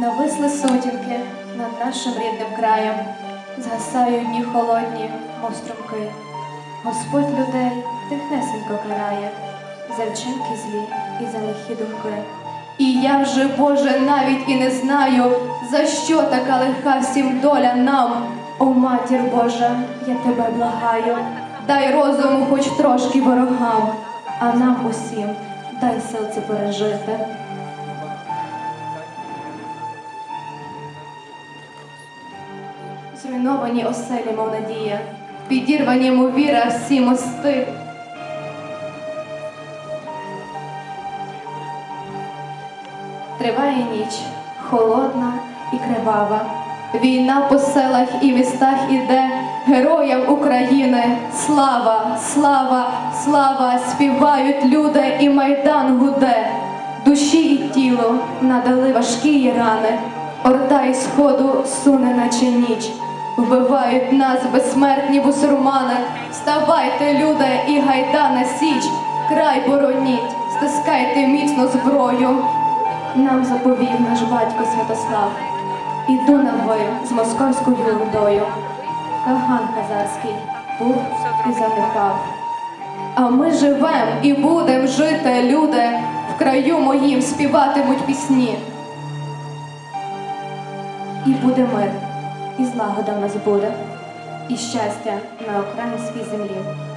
Нависли сутінки над нашим рідним краєм, згасають дні холодні, мов струмки. Господь людей тихнесенько карає за вчинки злі і за лихі думки. І я вже, Боже, навіть і не знаю, за що така лиха всім доля нам. О, матір Божа, я тебе благаю, дай розуму хоч трошки ворогам, а нам усім дай сил це пережити. Зруйновані оселі, мов надія, підірвані, мов віра, всі мости. Триває ніч, холодна і кривава. Війна по селах і містах іде, героям України слава, слава, слава, співають люди, і майдан гуде. Душі і тіло надали важкі рани, орда із сходу суне, наче ніч. Вбивають нас безсмертні бусурмани. Вставайте, люди, і гайда на січ, край бороніть, стискайте міцно зброю. Нам заповів наш батько Святослав, іду на бой з московською ордою. Каган хазарський був і затихав. А ми живем і будем жити, люди, в краю моїм співатимуть пісні. І буде мир, і злагода в нас і щастя на українській землі.